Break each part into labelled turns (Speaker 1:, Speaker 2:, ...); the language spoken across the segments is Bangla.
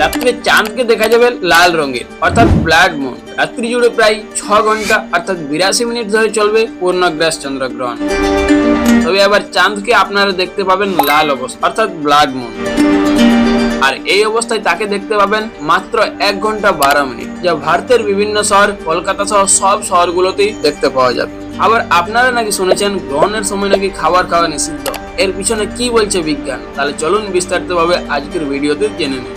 Speaker 1: রাত্রে চাঁদকে দেখা যাবে লাল রঙের, অর্থাৎ ব্লাড মুন রাত্রি জুড়ে প্রায় ছ ঘণ্টা, অর্থাৎ বিরাশি মিনিট ধরে চলবে পূর্ণগ্রাস চন্দ্রগ্রহণ। তবে আবার চাঁদকে আপনারা দেখতে পাবেন লাল অবস্থা, অর্থাৎ ব্লাড মুন আর এই অবস্থায় তাকে দেখতে পাবেন মাত্র এক ঘণ্টা বারো মিনিট, যা ভারতের বিভিন্ন শহর, কলকাতা সহ সব শহরগুলোতেই দেখতে পাওয়া যাবে। আবার আপনারা নাকি শুনেছেন, গ্রহণের সময় নাকি খাবার খাওয়া নিষিদ্ধ? এর পিছনে কি বলছে বিজ্ঞান? তাহলে চলুন বিস্তারিতভাবে আজকের ভিডিওতে জেনে নিন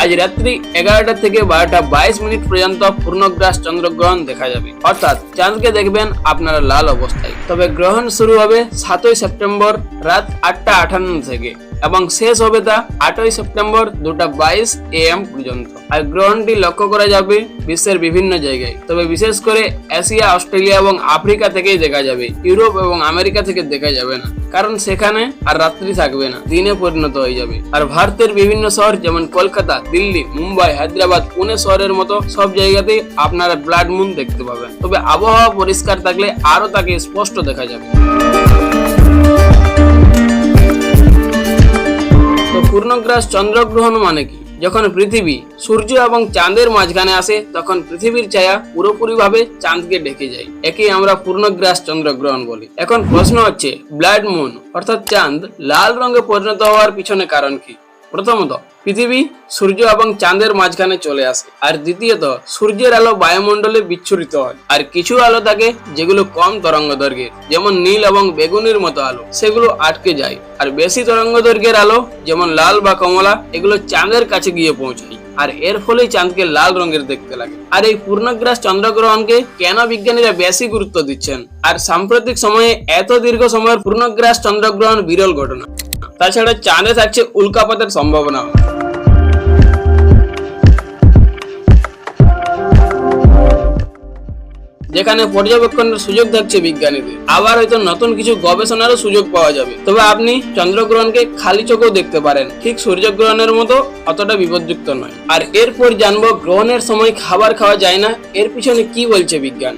Speaker 1: আজ রাত্রি এগারোটা থেকে বারোটা বাইশ মিনিট পর্যন্ত পূর্ণগ্রাস চন্দ্রগ্রহণ দেখা যাবে। অর্থাৎ চাঁদকে দেখবেন আপনারা লাল অবস্থায়। তবে গ্রহণ শুরু হবে সাতই সেপ্টেম্বর রাত আটটা আটান্ন থেকে। এবং শেষ হবে তা আটই সেপ্টেম্বর দুটা বাইশ এ এম পর্যন্ত। আর গ্রহণটি লক্ষ্য করা যাবে বিশ্বের বিভিন্ন জায়গায়। তবে বিশেষ করে এশিয়া, অস্ট্রেলিয়া এবং আফ্রিকা থেকেই দেখা যাবে। ইউরোপ এবং আমেরিকা থেকে দেখা যাবে না। কারণ সেখানে আর রাত্রি থাকবে না, দিনে পরিণত হয়ে যাবে। আর ভারতের বিভিন্ন শহর যেমন কলকাতা, দিল্লি, মুম্বাই, হায়দ্রাবাদ, পুনে শহরের মতো সব জায়গাতেই আপনারা ব্লাড মুন দেখতে পাবেন। তবে আবহাওয়া পরিষ্কার থাকলে আরও তাকে স্পষ্ট দেখা যাবে। পূর্ণগ্রাস চন্দ্রগ্রহণ মানে কি? যখন পৃথিবী সূর্য এবং চাঁদের মাঝখানে আসে, তখন পৃথিবীর ছায়া পুরোপুরিভাবে চাঁদকে ঢেকে যায়। একে আমরা পূর্ণগ্রাস চন্দ্রগ্রহণ বলি। এখন প্রশ্ন হচ্ছে, ব্লাড মুন অর্থাৎ চাঁদ লাল রঙে পরিণত হওয়ার পিছনে কারণ কি? প্রথমত, পৃথিবী, সূর্য এবং চাঁদের মাঝখানে চলে আসে। আর দ্বিতীয়ত, সূর্যের আলো বায়ুমণ্ডলে বিচ্ছুরিত হয়। আর কিছু আলো থাকে যেগুলো কম তরঙ্গ দৈর্ঘ্যের যেমন নীল এবং বেগুনির মতো আলো। সেগুলো আটকে যায়। আর বেশি তরঙ্গ দৈর্ঘ্যের আলো, যেমন লাল বা কমলা, এগুলো চাঁদের কাছে গিয়ে পৌঁছায়। আর এর ফলেই চাঁদকে লাল রঙের দেখতে লাগে। আর এই পূর্ণগ্রাস চন্দ্রগ্রহণকে কেন বিজ্ঞানীরা বেশি গুরুত্ব দিচ্ছেন? আর সাম্প্রতিক সময়ে এত দীর্ঘ সময়ের পূর্ণগ্রাস চন্দ্রগ্রহণ বিরল ঘটনা। তাছাড়া চাঁদে থাকছে উল্কাপাতের সম্ভাবনা। যেখানে পর্যবেক্ষণের সুযোগ থাকছে বিজ্ঞানীদের। আবার হয়তো নতুন কিছু গবেষণারও সুযোগ পাওয়া যাবে। তবে আপনি চন্দ্রগ্রহণকে খালি চোখেও দেখতে পারেন। ঠিক সূর্যগ্রহণের মতো অতটা বিপদযুক্ত নয়। আর এরপর জানব গ্রহণের সময় খাবার খাওয়া যায় না, এর পিছনে কি বলছে বিজ্ঞান।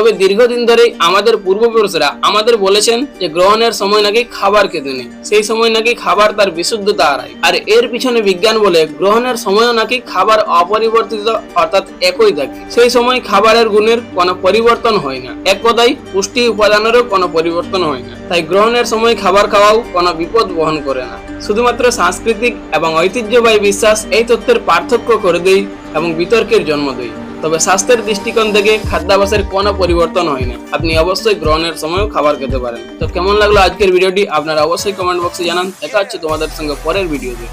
Speaker 1: তবে দীর্ঘদিন ধরে আমাদের পূর্বপুরুষরা আমাদের বলেছেন যে গ্রহণের সময় নাকি খাবার খেতে নেই। সেই সময় নাকি খাবার তার বিশুদ্ধতা হারায়। আর এর পিছনে বিজ্ঞান বলে গ্রহণের সময়ও নাকি খাবার অপরিবর্তিত অর্থাৎ একই থাকে। সেই সময় খাবারের গুণের কোনো পরিবর্তন হয় না। এক কথায়, পুষ্টি উপাদানেরও কোনো পরিবর্তন হয় না। তাই গ্রহণের সময় খাবার খাওয়াও কোনো বিপদ বহন করে না। শুধুমাত্র সাংস্কৃতিক এবং ঐতিহ্যবাহী বিশ্বাস এই তথ্যের পার্থক্য করে দেয় এবং বিতর্কের জন্ম দেয় তবে স্বাস্থ্যের দৃষ্টিকোণ থেকে খাদ্যাভ্যাসের কোনো পরিবর্তন হয় না আপনি অবশ্যই গ্রহণের সময়ও খাবার খেতে পারেন। তো কেমন লাগল আজকের ভিডিওটি? আপনারা অবশ্যই কমেন্ট বক্সে জানান। দেখা হচ্ছে তোমাদের সঙ্গে পরের ভিডিওতে।